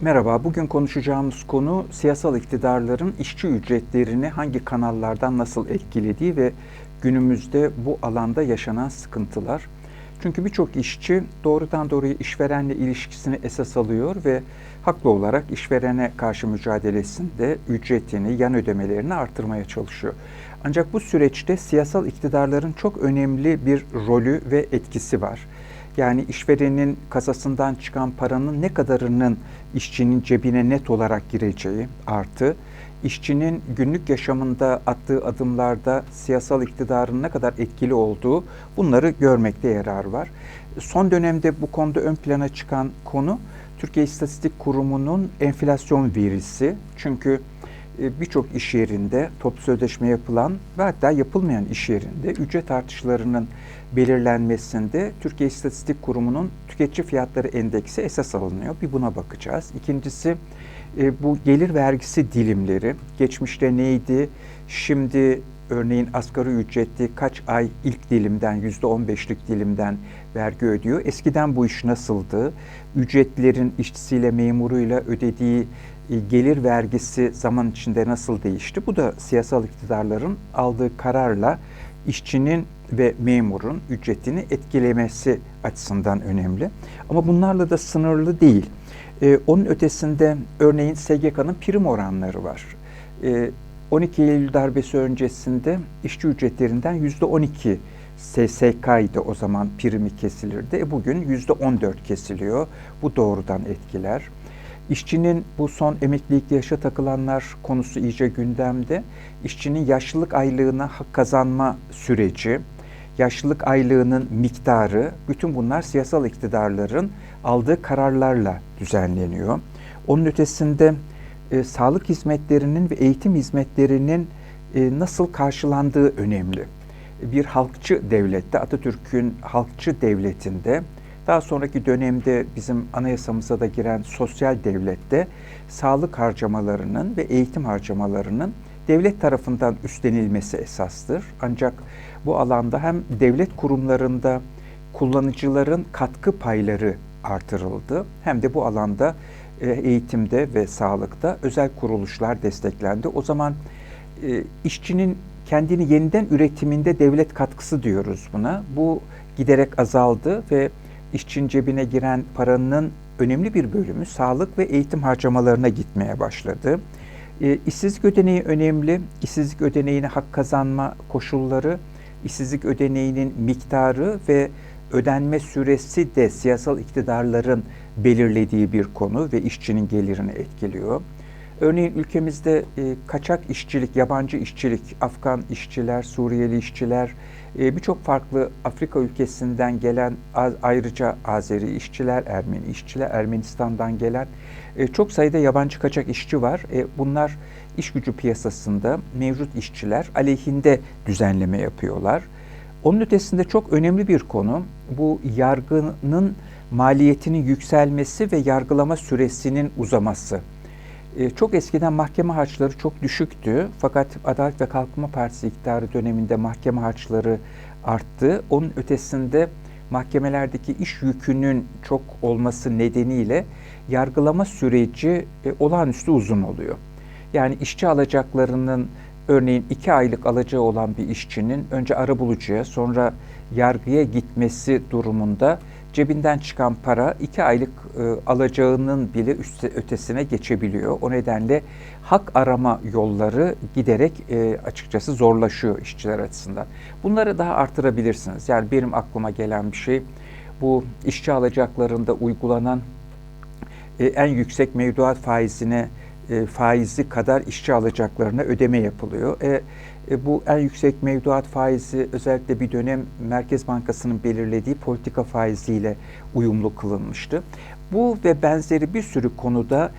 Merhaba, bugün konuşacağımız konu siyasal iktidarların işçi ücretlerini hangi kanallardan nasıl etkilediği ve günümüzde bu alanda yaşanan sıkıntılar. Çünkü birçok işçi doğrudan doğruya işverenle ilişkisini esas alıyor ve haklı olarak işverene karşı mücadelesinde ücretini, yan ödemelerini artırmaya çalışıyor. Ancak bu süreçte siyasal iktidarların çok önemli bir rolü ve etkisi var. Yani işverenin kasasından çıkan paranın ne kadarının işçinin cebine net olarak gireceği artı işçinin günlük yaşamında attığı adımlarda siyasal iktidarın ne kadar etkili olduğu bunları görmekte yarar var. Son dönemde bu konuda ön plana çıkan konu Türkiye İstatistik Kurumu'nun enflasyon verisi. Çünkü birçok iş yerinde toplu sözleşme yapılan ve hatta yapılmayan iş yerinde ücret artışlarının belirlenmesinde Türkiye İstatistik Kurumu'nun tüketici fiyatları endeksi esas alınıyor. Bir buna bakacağız. İkincisi e, bu gelir vergisi dilimleri. Geçmişte neydi? Şimdi örneğin asgari ücretli kaç ay ilk dilimden %15'lik dilimden vergi ödüyor. Eskiden bu iş nasıldı? Ücretlerin işçisiyle memuruyla ödediği e, gelir vergisi zaman içinde nasıl değişti? Bu da siyasal iktidarların aldığı kararla işçinin ve memurun ücretini etkilemesi açısından önemli. Ama bunlarla da sınırlı değil. Ee, onun ötesinde örneğin SGK'nın prim oranları var. Ee, 12 Eylül darbesi öncesinde işçi ücretlerinden %12 SSK'ydı o zaman primi kesilirdi. E bugün %14 kesiliyor. Bu doğrudan etkiler. İşçinin bu son emeklilikte yaşa takılanlar konusu iyice gündemde. İşçinin yaşlılık aylığına hak kazanma süreci, yaşlılık aylığının miktarı, bütün bunlar siyasal iktidarların aldığı kararlarla düzenleniyor. Onun ötesinde e, sağlık hizmetlerinin ve eğitim hizmetlerinin e, nasıl karşılandığı önemli. Bir halkçı devlette, Atatürk'ün halkçı devletinde, daha sonraki dönemde bizim anayasamıza da giren sosyal devlette sağlık harcamalarının ve eğitim harcamalarının devlet tarafından üstlenilmesi esastır. Ancak bu alanda hem devlet kurumlarında kullanıcıların katkı payları artırıldı hem de bu alanda e, eğitimde ve sağlıkta özel kuruluşlar desteklendi. O zaman e, işçinin kendini yeniden üretiminde devlet katkısı diyoruz buna. Bu giderek azaldı ve işçinin cebine giren paranın önemli bir bölümü sağlık ve eğitim harcamalarına gitmeye başladı. E, işsizlik ödeneği önemli. İşsizlik ödeneğine hak kazanma koşulları, işsizlik ödeneğinin miktarı ve ödenme süresi de siyasal iktidarların belirlediği bir konu ve işçinin gelirini etkiliyor. Örneğin ülkemizde e, kaçak işçilik, yabancı işçilik, Afgan işçiler, Suriyeli işçiler, birçok farklı Afrika ülkesinden gelen ayrıca Azeri işçiler, Ermeni işçiler, Ermenistan'dan gelen e, çok sayıda yabancı kaçak işçi var. E, bunlar iş gücü piyasasında mevcut işçiler aleyhinde düzenleme yapıyorlar. Onun ötesinde çok önemli bir konu bu yargının maliyetinin yükselmesi ve yargılama süresinin uzaması. Ee, çok eskiden mahkeme harçları çok düşüktü. Fakat Adalet ve Kalkınma Partisi iktidarı döneminde mahkeme harçları arttı. Onun ötesinde mahkemelerdeki iş yükünün çok olması nedeniyle yargılama süreci e, olağanüstü uzun oluyor. Yani işçi alacaklarının örneğin iki aylık alacağı olan bir işçinin önce arabulucuya sonra yargıya gitmesi durumunda cebinden çıkan para iki aylık e, alacağının bile üstte ötesine geçebiliyor. O nedenle hak arama yolları giderek e, açıkçası zorlaşıyor işçiler açısından. Bunları daha artırabilirsiniz. Yani benim aklıma gelen bir şey bu işçi alacaklarında uygulanan e, en yüksek mevduat faizine e, faizi kadar işçi alacaklarına ödeme yapılıyor. E, bu en yüksek mevduat faizi özellikle bir dönem Merkez Bankası'nın belirlediği politika faiziyle uyumlu kılınmıştı. Bu ve benzeri bir sürü konuda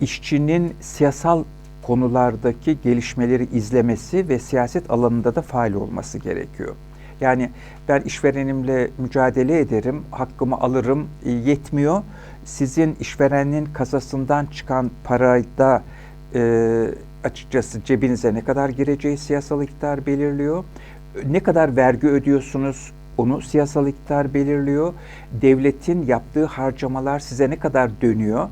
işçinin siyasal konulardaki gelişmeleri izlemesi ve siyaset alanında da faal olması gerekiyor. Yani ben işverenimle mücadele ederim, hakkımı alırım e, yetmiyor. Sizin işverenin kasasından çıkan parayda e, açıkçası cebinize ne kadar gireceği siyasal iktidar belirliyor. Ne kadar vergi ödüyorsunuz onu siyasal iktidar belirliyor. Devletin yaptığı harcamalar size ne kadar dönüyor?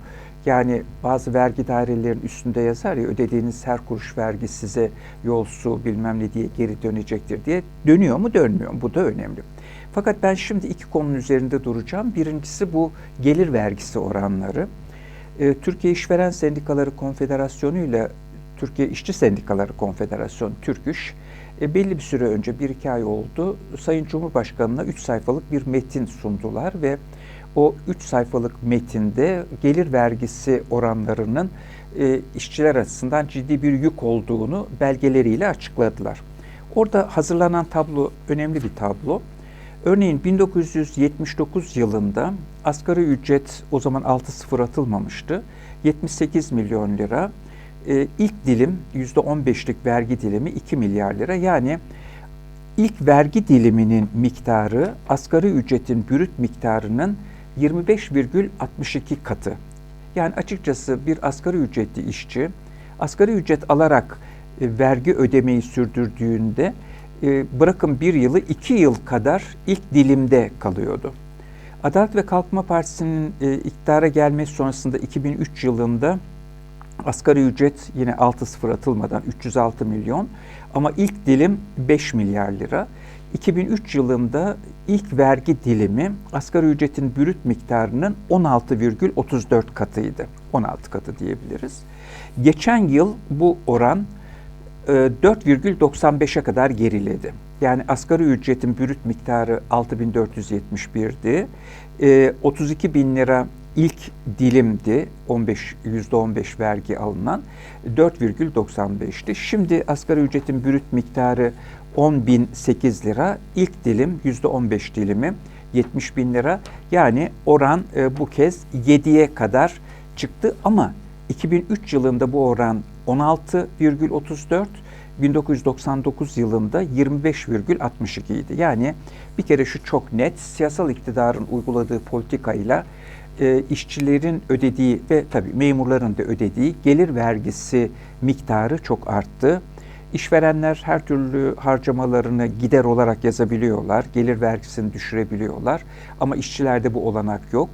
Yani bazı vergi dairelerinin üstünde yazar ya ödediğiniz her kuruş vergi size yol, su bilmem ne diye geri dönecektir diye. Dönüyor mu dönmüyor mu? Bu da önemli. Fakat ben şimdi iki konunun üzerinde duracağım. Birincisi bu gelir vergisi oranları. Ee, Türkiye İşveren Sendikaları Konfederasyonu ile Türkiye İşçi Sendikaları Konfederasyonu TÜRKÜş e, belli bir süre önce, bir iki ay oldu, Sayın Cumhurbaşkanı'na üç sayfalık bir metin sundular ve o üç sayfalık metinde gelir vergisi oranlarının e, işçiler açısından ciddi bir yük olduğunu belgeleriyle açıkladılar. Orada hazırlanan tablo önemli bir tablo. Örneğin 1979 yılında asgari ücret o zaman 6 sıfır atılmamıştı. 78 milyon lira. Ee, ilk dilim %15'lik vergi dilimi 2 milyar lira. Yani ilk vergi diliminin miktarı asgari ücretin bürüt miktarının 25,62 katı. Yani açıkçası bir asgari ücretli işçi asgari ücret alarak e, vergi ödemeyi sürdürdüğünde e, bırakın bir yılı iki yıl kadar ilk dilimde kalıyordu. Adalet ve Kalkınma Partisi'nin e, iktidara gelmesi sonrasında 2003 yılında asgari ücret yine 6 sıfır atılmadan 306 milyon ama ilk dilim 5 milyar lira. 2003 yılında ilk vergi dilimi asgari ücretin bürüt miktarının 16,34 katıydı. 16 katı diyebiliriz. Geçen yıl bu oran 4,95'e kadar geriledi. Yani asgari ücretin bürüt miktarı 6471'di. 32 bin lira ilk dilimdi 15 %15 vergi alınan 4,95'ti. Şimdi asgari ücretin bürüt miktarı 10.008 lira. İlk dilim %15 dilimi 70 bin lira. Yani oran e, bu kez 7'ye kadar çıktı ama 2003 yılında bu oran 16,34 1999 yılında 25,62 idi. Yani bir kere şu çok net siyasal iktidarın uyguladığı politikayla e, işçilerin ödediği ve tabii memurların da ödediği gelir vergisi miktarı çok arttı. İşverenler her türlü harcamalarını gider olarak yazabiliyorlar, gelir vergisini düşürebiliyorlar ama işçilerde bu olanak yok.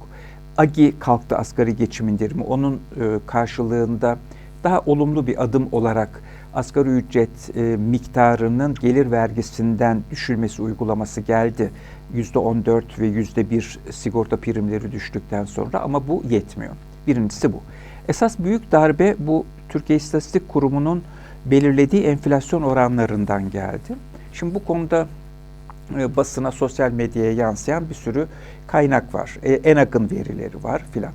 AGİ kalktı asgari geçim indirimi. Onun e, karşılığında daha olumlu bir adım olarak asgari ücret e, miktarının gelir vergisinden düşülmesi uygulaması geldi. %14 ve %1 sigorta primleri düştükten sonra ama bu yetmiyor. Birincisi bu. Esas büyük darbe bu Türkiye İstatistik Kurumu'nun belirlediği enflasyon oranlarından geldi. Şimdi bu konuda e, basına, sosyal medyaya yansıyan bir sürü kaynak var. E, ENAG'ın verileri var filan.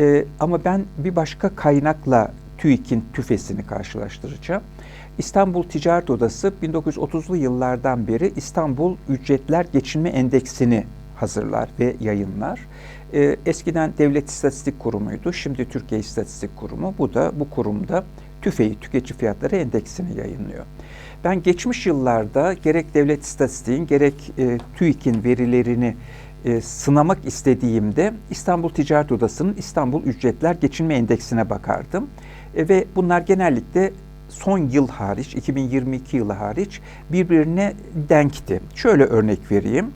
E, ama ben bir başka kaynakla TÜİK'in tüfesini karşılaştıracağım. İstanbul Ticaret Odası 1930'lu yıllardan beri İstanbul Ücretler Geçinme Endeksini hazırlar ve yayınlar. Ee, eskiden Devlet İstatistik Kurumu'ydu, şimdi Türkiye İstatistik Kurumu. Bu da bu kurumda TÜFE'yi, Tüketici Fiyatları Endeksini yayınlıyor. Ben geçmiş yıllarda gerek devlet istatistiğin gerek e, TÜİK'in verilerini e, sınamak istediğimde İstanbul Ticaret Odası'nın İstanbul Ücretler Geçinme Endeksine bakardım. E, ve bunlar genellikle son yıl hariç, 2022 yılı hariç birbirine denkti. Şöyle örnek vereyim.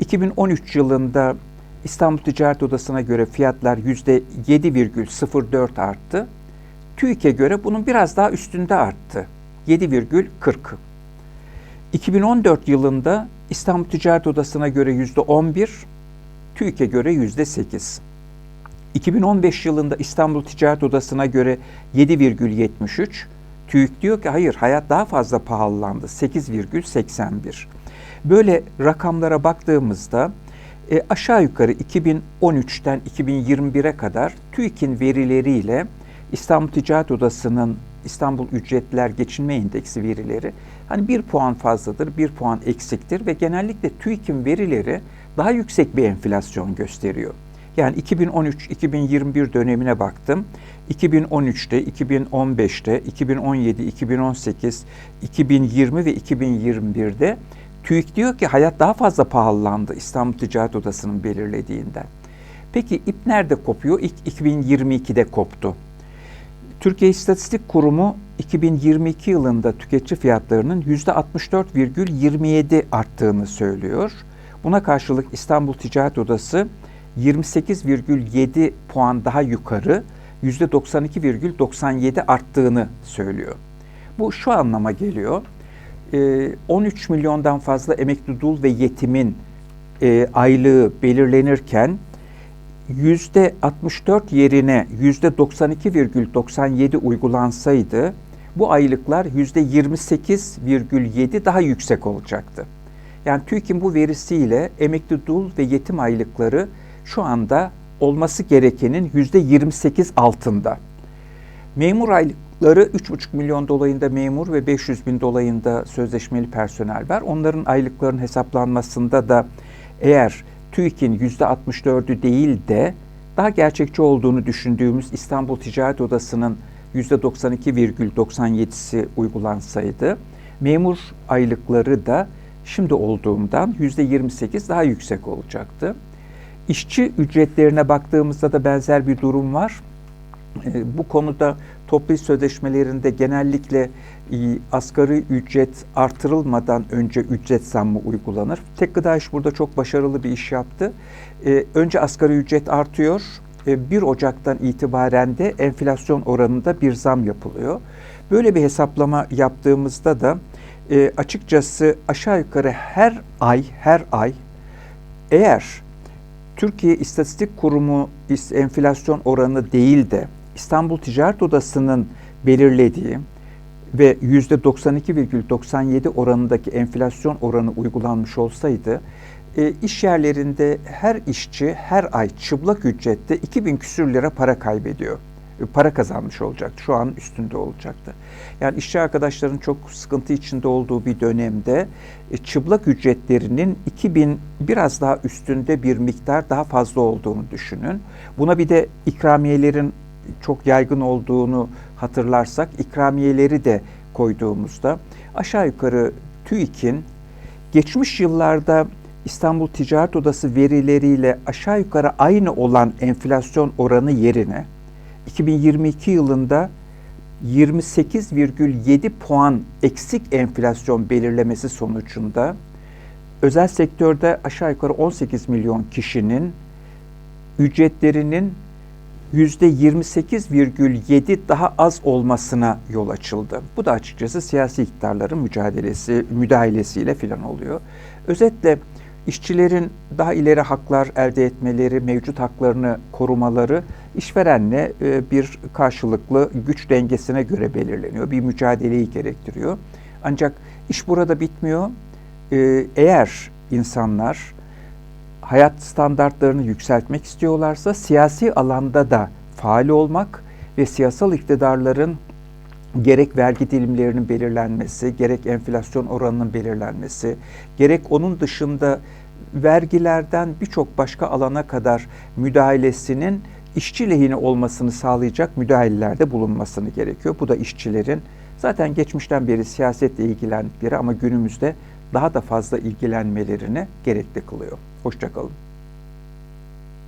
2013 yılında İstanbul Ticaret Odası'na göre fiyatlar %7,04 arttı. TÜİK'e göre bunun biraz daha üstünde arttı. 7,40. 2014 yılında İstanbul Ticaret Odası'na göre %11, TÜİK'e göre %8. 2015 yılında İstanbul Ticaret Odası'na göre 7,73, TÜİK diyor ki hayır hayat daha fazla pahalandı 8,81. Böyle rakamlara baktığımızda e, aşağı yukarı 2013'ten 2021'e kadar TÜİK'in verileriyle İstanbul Ticaret Odası'nın İstanbul Ücretler Geçinme Endeksi verileri hani bir puan fazladır, bir puan eksiktir ve genellikle TÜİK'in verileri daha yüksek bir enflasyon gösteriyor. Yani 2013-2021 dönemine baktım. 2013'te, 2015'te, 2017, 2018, 2020 ve 2021'de TÜİK diyor ki hayat daha fazla pahalandı İstanbul Ticaret Odası'nın belirlediğinden. Peki ip nerede kopuyor? İlk 2022'de koptu. Türkiye İstatistik Kurumu 2022 yılında tüketici fiyatlarının %64,27 arttığını söylüyor. Buna karşılık İstanbul Ticaret Odası 28,7 puan daha yukarı %92,97 arttığını söylüyor. Bu şu anlama geliyor. E, 13 milyondan fazla emekli dul ve yetimin e, aylığı belirlenirken yüzde 64 yerine yüzde 92,97 uygulansaydı bu aylıklar yüzde 28,7 daha yüksek olacaktı. Yani TÜİK'in bu verisiyle emekli dul ve yetim aylıkları şu anda olması gerekenin yüzde 28 altında. Memur aylıkları 3,5 milyon dolayında memur ve 500 bin dolayında sözleşmeli personel var. Onların aylıkların hesaplanmasında da eğer TÜİK'in %64'ü değil de daha gerçekçi olduğunu düşündüğümüz İstanbul Ticaret Odası'nın %92,97'si uygulansaydı, memur aylıkları da şimdi olduğundan %28 daha yüksek olacaktı. İşçi ücretlerine baktığımızda da benzer bir durum var. Bu konuda toplu sözleşmelerinde genellikle asgari ücret artırılmadan önce ücret zammı uygulanır. Tek Gıda İş burada çok başarılı bir iş yaptı. Önce asgari ücret artıyor. 1 Ocak'tan itibaren de enflasyon oranında bir zam yapılıyor. Böyle bir hesaplama yaptığımızda da açıkçası aşağı yukarı her ay her ay eğer Türkiye İstatistik Kurumu enflasyon oranı değil de İstanbul Ticaret Odası'nın belirlediği ve %92,97 oranındaki enflasyon oranı uygulanmış olsaydı e, iş yerlerinde her işçi her ay çıplak ücrette 2000 küsür lira para kaybediyor. E, para kazanmış olacaktı. Şu an üstünde olacaktı. Yani işçi arkadaşların çok sıkıntı içinde olduğu bir dönemde e, çıplak ücretlerinin 2000 biraz daha üstünde bir miktar daha fazla olduğunu düşünün. Buna bir de ikramiyelerin çok yaygın olduğunu hatırlarsak ikramiyeleri de koyduğumuzda aşağı yukarı TÜİK'in geçmiş yıllarda İstanbul Ticaret Odası verileriyle aşağı yukarı aynı olan enflasyon oranı yerine 2022 yılında 28,7 puan eksik enflasyon belirlemesi sonucunda özel sektörde aşağı yukarı 18 milyon kişinin ücretlerinin %28,7 daha az olmasına yol açıldı. Bu da açıkçası siyasi iktidarların mücadelesi, müdahalesiyle filan oluyor. Özetle işçilerin daha ileri haklar elde etmeleri, mevcut haklarını korumaları işverenle e, bir karşılıklı güç dengesine göre belirleniyor. Bir mücadeleyi gerektiriyor. Ancak iş burada bitmiyor. E, eğer insanlar hayat standartlarını yükseltmek istiyorlarsa siyasi alanda da faal olmak ve siyasal iktidarların gerek vergi dilimlerinin belirlenmesi, gerek enflasyon oranının belirlenmesi, gerek onun dışında vergilerden birçok başka alana kadar müdahalesinin işçi lehine olmasını sağlayacak müdahalelerde bulunmasını gerekiyor. Bu da işçilerin zaten geçmişten beri siyasetle ilgilendikleri ama günümüzde daha da fazla ilgilenmelerini gerekli kılıyor. Hoşçakalın.